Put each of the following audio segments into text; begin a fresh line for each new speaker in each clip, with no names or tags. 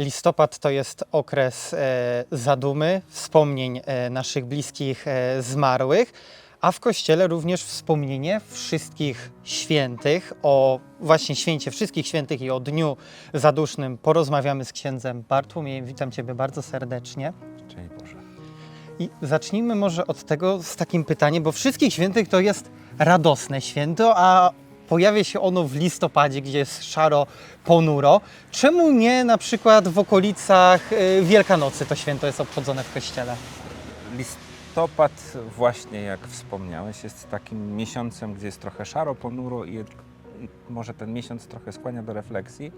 Listopad to jest okres e, zadumy, wspomnień e, naszych bliskich e, zmarłych, a w kościele również wspomnienie wszystkich świętych. O właśnie święcie wszystkich świętych i o dniu zadusznym porozmawiamy z księdzem Bartłomiejem. Witam Ciebie bardzo serdecznie.
Czyli Boże.
I zacznijmy może od tego z takim pytaniem, bo wszystkich świętych to jest radosne święto, a pojawia się ono w listopadzie, gdzie jest szaro, ponuro. Czemu nie na przykład w okolicach y, Wielkanocy to święto jest obchodzone w kościele?
Listopad właśnie, jak wspomniałeś, jest takim miesiącem, gdzie jest trochę szaro, ponuro i, i może ten miesiąc trochę skłania do refleksji.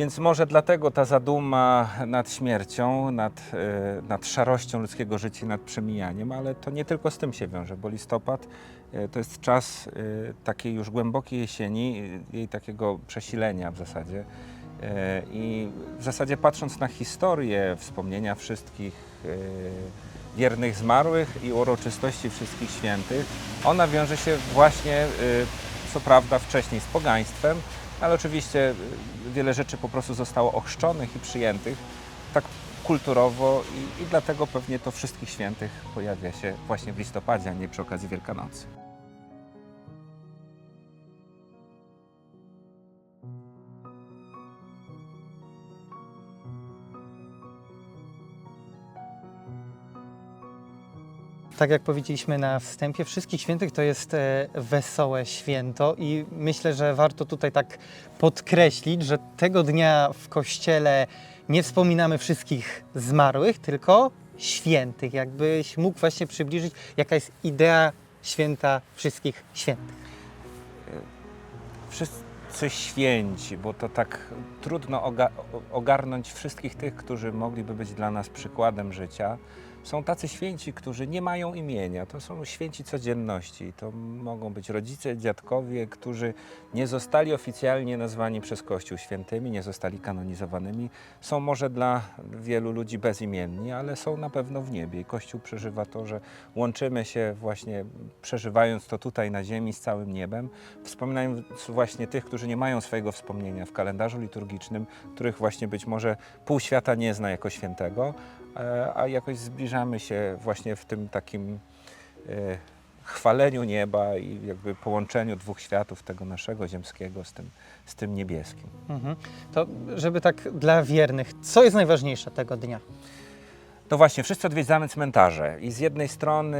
Więc może dlatego ta zaduma nad śmiercią, nad, e, nad szarością ludzkiego życia, nad przemijaniem, ale to nie tylko z tym się wiąże, bo listopad e, to jest czas e, takiej już głębokiej jesieni, jej takiego przesilenia w zasadzie. I w zasadzie patrząc na historię, wspomnienia wszystkich wiernych zmarłych i uroczystości wszystkich świętych, ona wiąże się właśnie, co prawda, wcześniej z pogaństwem, ale oczywiście y, wiele rzeczy po prostu zostało ochrzczonych i przyjętych tak kulturowo i, i dlatego pewnie to wszystkich świętych pojawia się właśnie w listopadzie, a nie przy okazji Wielkanocy.
Tak jak powiedzieliśmy na wstępie, wszystkich świętych to jest e, wesołe święto i myślę, że warto tutaj tak podkreślić, że tego dnia w kościele nie wspominamy wszystkich zmarłych, tylko świętych. Jakbyś mógł właśnie przybliżyć, jaka jest idea święta wszystkich świętych.
Wszyscy święci, bo to tak trudno oga- ogarnąć wszystkich tych, którzy mogliby być dla nas przykładem życia. Są tacy święci, którzy nie mają imienia. To są święci codzienności. To mogą być rodzice, dziadkowie, którzy nie zostali oficjalnie nazwani przez Kościół świętymi, nie zostali kanonizowanymi. Są może dla wielu ludzi bezimienni, ale są na pewno w niebie. I Kościół przeżywa to, że łączymy się właśnie, przeżywając to tutaj na ziemi z całym niebem, wspominając właśnie tych, którzy nie mają swojego wspomnienia w kalendarzu liturgicznym, których właśnie być może pół świata nie zna jako świętego, a jakoś zbliżamy się właśnie w tym takim e, chwaleniu nieba i jakby połączeniu dwóch światów, tego naszego ziemskiego z tym, z tym niebieskim.
Mhm. To żeby tak dla wiernych, co jest najważniejsze tego dnia?
No właśnie, wszyscy odwiedzamy cmentarze i z jednej strony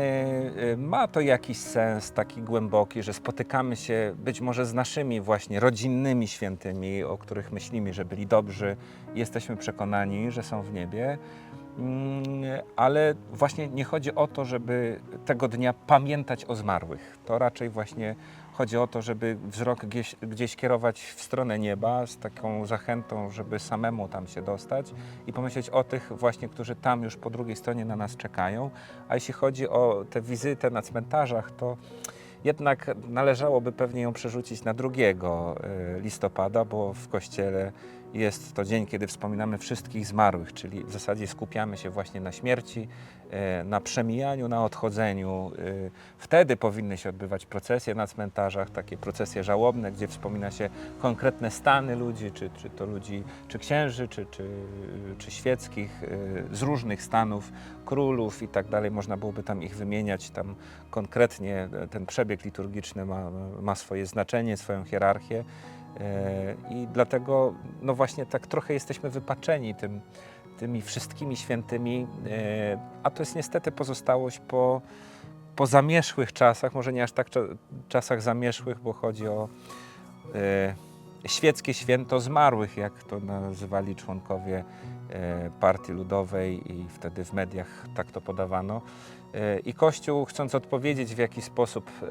y, ma to jakiś sens taki głęboki, że spotykamy się być może z naszymi właśnie rodzinnymi świętymi, o których myślimy, że byli dobrzy jesteśmy przekonani, że są w niebie. Mm, Ale właśnie nie chodzi o to, żeby tego dnia pamiętać o zmarłych. To raczej właśnie chodzi o to, żeby wzrok gdzieś, gdzieś kierować w stronę nieba z taką zachętą, żeby samemu tam się dostać i pomyśleć o tych właśnie, którzy tam już po drugiej stronie na nas czekają. A jeśli chodzi o tę wizytę na cmentarzach, to jednak należałoby pewnie ją przerzucić na 2 listopada, bo w kościele jest to dzień, kiedy wspominamy wszystkich zmarłych, czyli w zasadzie skupiamy się właśnie na śmierci, e, na przemijaniu, na odchodzeniu. E, Wtedy powinny się odbywać procesje na cmentarzach, takie procesje żałobne, gdzie wspomina się konkretne stany ludzi, czy, czy to ludzi, czy księży, czy, czy, czy świeckich, e, z różnych stanów, królów i tak dalej. Można byłoby tam ich wymieniać, tam konkretnie ten przebieg liturgiczny ma, ma swoje znaczenie, swoją hierarchię. E, I dlatego, no właśnie, tak trochę jesteśmy wypaczeni tym, tymi wszystkimi świętymi, e, a to jest niestety pozostałość po, po zamierzchłych czasach, może nie aż tak cza- czasach zamierzchłych, bo chodzi o e, świeckie święto zmarłych, jak to nazywali członkowie e, Partii Ludowej i wtedy w mediach tak to podawano. E, I Kościół, chcąc odpowiedzieć w jakiś sposób e,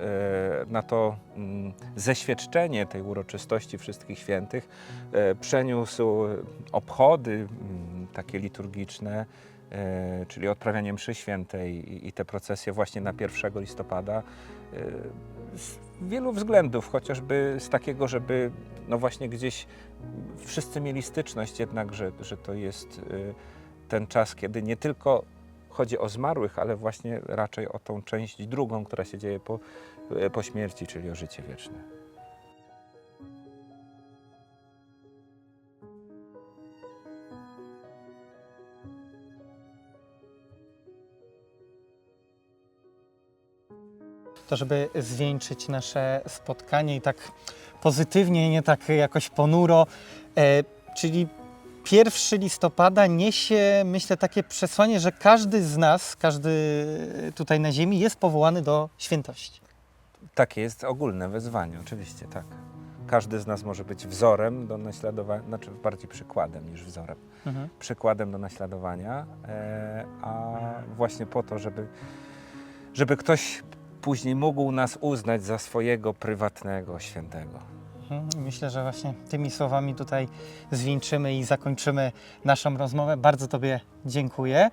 na to mm, zeświadczenie tej uroczystości wszystkich świętych, przeniósł obchody mm, takie liturgiczne, czyli odprawianie mszy świętej i, te procesje właśnie na 1 listopada. e, Z wielu względów, chociażby z takiego, żeby no właśnie gdzieś wszyscy mieli styczność jednak, że, że to jest e, ten czas, kiedy nie tylko chodzi o zmarłych, ale właśnie raczej o tą część drugą, która się dzieje po, e, po śmierci, czyli o życie wieczne.
To żeby zwieńczyć nasze spotkanie i tak pozytywnie, nie tak jakoś ponuro. E, czyli 1 listopada niesie, myślę, takie przesłanie, że każdy z nas, każdy tutaj na Ziemi jest powołany do świętości.
Takie jest ogólne wezwanie, oczywiście, tak. Każdy z nas może być wzorem do naśladowania, znaczy bardziej przykładem niż wzorem.
Mhm.
Przykładem do naśladowania, e, a właśnie po to, żeby, żeby ktoś później mógł nas uznać za swojego prywatnego świętego.
Mhm. Myślę, że właśnie tymi słowami tutaj zwieńczymy i zakończymy naszą rozmowę. Bardzo Tobie dziękuję.